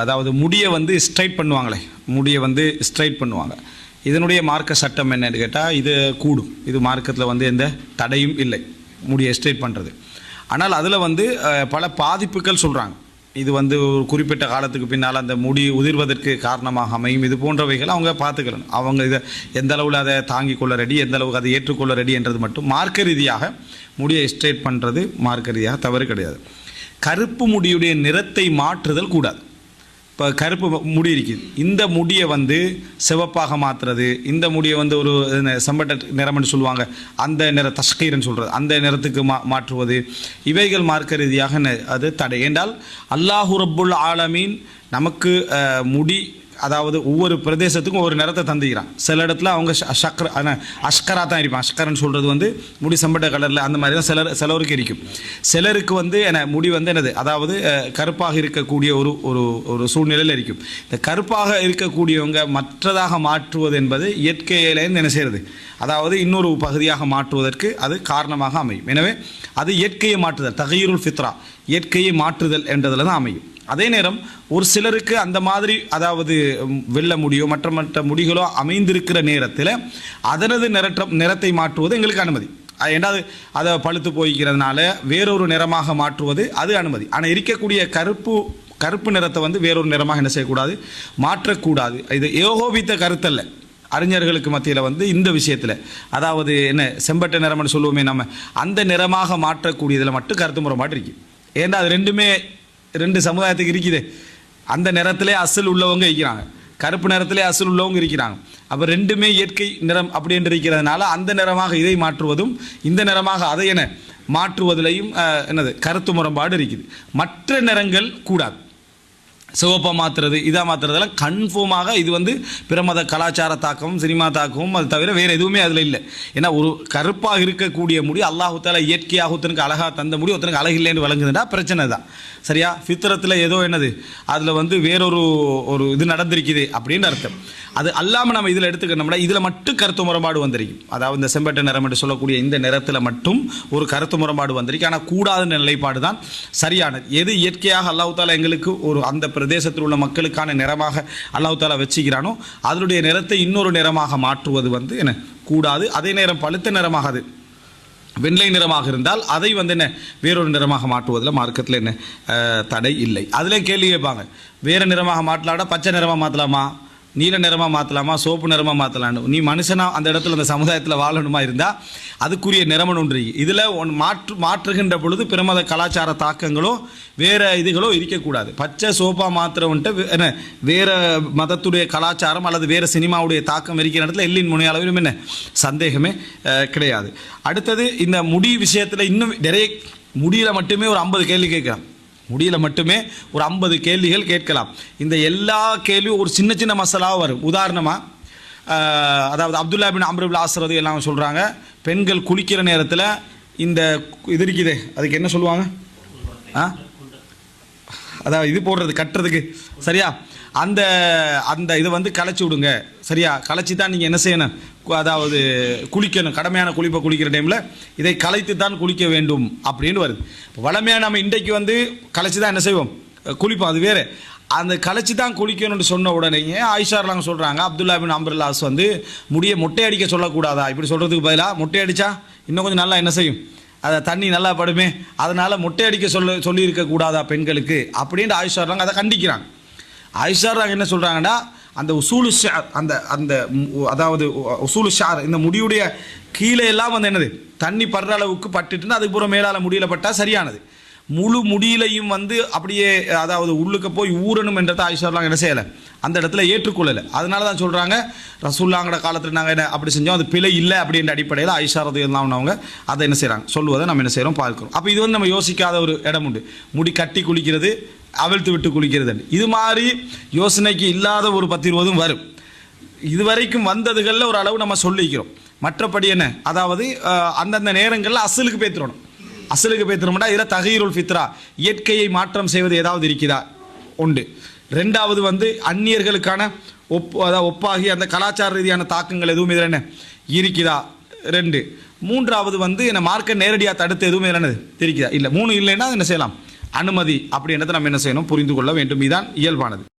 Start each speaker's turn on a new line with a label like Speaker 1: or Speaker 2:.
Speaker 1: அதாவது முடியை வந்து ஸ்ட்ரைட் பண்ணுவாங்களே. முடியை வந்து ஸ்ட்ரைட் பண்ணுவாங்க. இதனுடைய மார்க்க சட்டம் என்னன்னு கேட்டால் இது கூடும். இது மார்க்கத்தில் வந்து எந்த தடையும் இல்லை. முடியை ஸ்ட்ரைட் பண்ணுறது ஆனால் அதில் வந்து பல பாதிப்புகள் சொல்கிறாங்க இது வந்து ஒரு குறிப்பிட்ட காலத்துக்கு பின்னால் அந்த முடி உதிர்வதற்கு காரணமாக அமையும். இது போன்றவைகள் அவங்க பார்த்துக்கணும் அவங்க இதை எந்த அளவில் அதை தாங்கிக் கொள்ள ரெடி எந்த அளவுக்கு அதை ஏற்றுக்கொள்ள ரெடி என்றது மட்டும் மார்க்க ரீதியாக முடியை ஸ்ட்ரைட் பண்ணுறது மார்க்க ரீதியாக தவறு கிடையாது. கருப்பு முடியுடைய நிறத்தை மாற்றுதல் கூடாது. இப்போ கருப்பு முடி இருக்குது. இந்த முடியை வந்து சிவப்பாக மாற்றுறது இந்த முடியை வந்து ஒரு செம்பட்ட நிறம்னு சொல்லுவாங்க அந்த நிற தஷ்கீர்னு சொல்கிறது அந்த நிறத்துக்கு மா மாற்றுவது இவைகள் மார்க்க ரீதியாக அது தடை. என்றால் அல்லாஹு ரப்புல் ஆலமீன் நமக்கு முடி அதாவது ஒவ்வொரு பிரதேசத்துக்கும் ஒரு நிறத்தை தந்துக்கிறான். சில இடத்துல அவங்க ஷ- அஷ்கரா தான் இருப்பான். அஷ்கரன்னு சொல்கிறது வந்து முடி செம்பட்ட கலரில் அந்த மாதிரி தான் சிலர் சிலருக்கு இருக்கும். சிலருக்கு வந்து என்ன முடி வந்து என்னது? அதாவது கருப்பாக இருக்கக்கூடிய ஒரு ஒரு ஒரு சூழ்நிலையில் இருக்கும். இந்த கருப்பாக இருக்கக்கூடியவங்க மற்றதாக மாற்றுவது என்பது இயற்கையிலேருந்து என்ன செய்கிறது அதாவது இன்னொரு பகுதியாக மாற்றுவதற்கு அது காரணமாக அமையும். எனவே அது இயற்கையை மாற்றுதல் தகையுருள் ஃபித்ரா இயற்கையை மாற்றுதல் என்றதில் தான் அமையும். அதே நேரம் ஒரு சிலருக்கு அந்த மாதிரி அதாவது வெல்ல முடியோ மற்ற மற்ற முடிகளோ அமைந்திருக்கிற நேரத்தில் அதனது நிறற்ற நிறத்தை மாற்றுவது எங்களுக்கு அனுமதி. ஏண்டாவது ஏன்னா அது அதை பழுத்து போய்க்கிறதுனால வேறொரு நிறமாக மாற்றுவது அது அனுமதி. ஆனால் இருக்கக்கூடிய கருப்பு கருப்பு நிறத்தை வந்து வேறொரு நிறமாக என்ன செய்யக்கூடாது? மாற்றக்கூடாது. இது ஏகோபித்த கருத்தல்ல. அறிஞர்களுக்கு மத்தியில் வந்து இந்த விஷயத்தில். அதாவது என்ன செம்பட்ட நிறம்னு சொல்லுவோமே நம்ம அந்த நிறமாக மாற்றக்கூடியதில் மட்டும் கருத்து முறை மாட்டிருக்கு ஏன்னா அது ரெண்டுமே ரெண்டு சமுதாயத்துக்கு இருக்குது. அந்த நிறத்திலே அசல் உள்ளவங்க இருக்கிறாங்க. கருப்பு நிறத்திலே அசல் உள்ளவங்க இருக்கிறாங்க. அப்போ ரெண்டுமே இயற்கை நிறம் அப்படி என்று இருக்கிறதுனால அந்த நிறமாக இதை மாற்றுவதும் இந்த நிறமாக அதை என மாற்றுவதிலையும் என்னது கருத்து முரண்பாடு இருக்குது. மற்ற நிறங்கள் கூடாது. சிவப்பாக மாற்றுறது இதாக மாற்றுறதெல்லாம் கன்ஃபார்மாக இது வந்து பிரமத கலாச்சார தாக்கமும் சினிமா தாக்கமும் அது தவிர வேறு எதுவுமே அதில் இல்லை. ஏன்னா ஒரு கருப்பாக இருக்கக்கூடிய முடி அல்லாஹுத்தால இயற்கையாக ஒருத்தனுக்கு அழகாக தந்த முடி ஒருத்தனுக்கு அழகு இல்லைன்னு வழங்குதுன்னா பிரச்சனை தான். சரியா? ஃபித்ரத்தில் ஏதோ என்னது அதில் வந்து வேறொரு ஒரு இது நடந்திருக்குது அப்படின்னு அர்த்தம். அது அல்லாமல் நம்ம இதில் எடுத்துக்கணும்னா இதில் மட்டும் கருத்து முரண்பாடு வந்திருக்கும் அதாவது இந்த செம்பட்ட நிறம் என்று சொல்லக்கூடிய இந்த நிறத்தில் மட்டும் ஒரு கருத்து முரண்பாடு வந்திருக்கு. ஆனால் கூடாத நிலைப்பாடு தான் சரியானது. எது இயற்கையாக அல்லாஹ் எங்களுக்கு ஒரு அந்த பிரதேசத்தில் உள்ள மக்களுக்கான நிறமாக அல்லாஹாலா வச்சுக்கிறானோ அதனுடைய நிறத்தை இன்னொரு நிறமாக மாற்றுவது வந்து என்ன? கூடாது. அதே நேரம் பழுத்த நிறமாகாது. அது நிறமாக இருந்தால் அதை வந்து என்ன? வேறொரு நிறமாக மாற்றுவதில் மார்க்கத்தில் என்ன தடை இல்லை. அதில் கேள்வி கேட்பாங்க. வேறு நிறமாக மாற்றலாடா பச்சை நிறமாக மாற்றலாமா? நீல நிறமாக மாற்றலாமா சோப்பு நிறமாக மாற்றலான்னு நீ மனுஷனாக அந்த இடத்துல அந்த சமுதாயத்தில் வாழணுமா இருந்தால் அதுக்குரிய நிறமன் ஒன்று. இதில் ஒன் மாற்று மாற்றுகின்ற பொழுது பிரமத கலாச்சார தாக்கங்களோ வேறு இதுகளோ இருக்கக்கூடாது. பச்சை சோப்பாக மாத்திரவன்ட்டு என்ன வேறு மதத்துடைய கலாச்சாரம் அல்லது வேறு சினிமாவுடைய தாக்கம் இருக்கிற இடத்துல எல்லின் முனை அளவிலும் என்ன? சந்தேகமே கிடையாது. அடுத்தது இந்த முடி விஷயத்தில் இன்னும் நிறைய முடியில மட்டுமே ஒரு ஐம்பது கேள்வி கேட்கலாம். முடியல மட்டுமே ஒரு ஐம்பது கேள்விகள் கேட்கலாம். இந்த எல்லா கேள்வியும் ஒரு சின்ன சின்ன மசாலாவும் வரும். உதாரணமாக அதாவது அப்துல்லா பின் அம்ருபில் ஆசிரது எல்லாம் சொல்கிறாங்க பெண்கள் குளிக்கிற நேரத்தில் இந்த இது இருக்குதே. அதுக்கு என்ன சொல்லுவாங்க? ஆ? அதாவது இது போடுறது கட்டுறதுக்கு. சரியா? அந்த அந்த இதை வந்து களைச்சி விடுங்க. சரியா? களைச்சி தான் நீங்கள் என்ன செய்யணும்? கு- அதாவது குளிக்கணும். கடமையான குளிப்பை குளிக்கிற டைமில் இதை களைத்து தான் குளிக்க வேண்டும் அப்படின்னு வருது. வளமையாக நம்ம இன்றைக்கு வந்து களைச்சி தான் என்ன செய்வோம்? குளிப்போம். அது வேறு. அந்த களைச்சி தான் குளிக்கணும்னு சொன்ன உடனேயே ஆயிஷார்லாங்க சொல்கிறாங்க அப்துல்லா பின் அம்பர்லாஸ் வந்து முடிய மொட்டை அடிக்க சொல்லக்கூடாதா? இப்படி சொல்கிறதுக்கு பதிலாக மொட்டை அடித்தா இன்னும் கொஞ்சம் நல்லா என்ன செய்யும்? அதை தண்ணி நல்லா படுமே அதனால் மொட்டை அடிக்க சொல்ல சொல்லியிருக்கக்கூடாதா பெண்களுக்கு? அப்படின்ட்டு ஆயிஷார்லாங்க அதை கண்டிக்கிறாங்க. ஆயிஷார்லாங்க என்ன சொல்கிறாங்கன்னா அந்த உசூலு ஷார் அந்த அந்த அதாவது உசூலு ஷார் இந்த முடியுடைய கீழே எல்லாம் வந்து என்னது? தண்ணி படுற அளவுக்கு பட்டுட்டுனா அதுக்கு பூரா மேலால் முடியல பட்டால் சரியானது. முழு முடியிலையும் வந்து அப்படியே அதாவது உள்ளுக்கு போய் ஊறணும் என்றதை ஆயிஷார்லாங்க என்ன செய்யலை? அந்த இடத்துல ஏற்றுக்கொள்ளலை. அதனால தான் சொல்கிறாங்க ரசூல்லாங்கிற காலத்தில் நாங்கள் என்ன அப்படி செஞ்சோம் அது பிழை இல்லை அப்படின்ற அடிப்படையில் ஐஷாரது எல்லாம் அவங்க அதை என்ன செய்கிறாங்க சொல்லுவதை நம்ம என்ன செய்கிறோம் பார்க்குறோம். அப்போ இது வந்து நம்ம யோசிக்காத ஒரு இடம் உண்டு. முடி கட்டி குளிக்கிறது அவிழ்த்து விட்டு குளிக்கிறது இது மாதிரி யோசனைக்கு இல்லாத ஒரு பத்து இருபதும் வரும். இதுவரைக்கும் வந்ததுகளில் ஒரு அளவு நம்ம சொல்லிக்கிறோம். மற்றபடி என்ன? அதாவது அந்தந்த நேரங்களில் அசலுக்கு பேத்துறணும் அசலுக்கு பேத்துறோம்னா இதில் தகீருல் ஃபித்ரா இயற்கையை மாற்றம் செய்வது ஏதாவது இருக்குதா உண்டு. ரெண்டாவது வந்து அந்நியர்களுக்கான ஒப் அதாவது ஒப்பாகி அந்த கலாச்சார ரீதியான தாக்கங்கள் எதுவும் இதில் என்ன? இருக்குதா ரெண்டு. மூன்றாவது வந்து என்ன மார்க்க நேரடியாக தடுத்து எதுவும் இதில் என்னது? தெரிக்குதா இல்லை மூணு இல்லைன்னா என்ன செய்யலாம்? அனுமதி. அப்படின்றத நம்ம என்ன செய்யணும்? புரிந்து கொள்ள வேண்டும். இதுதான் இயல்பானது.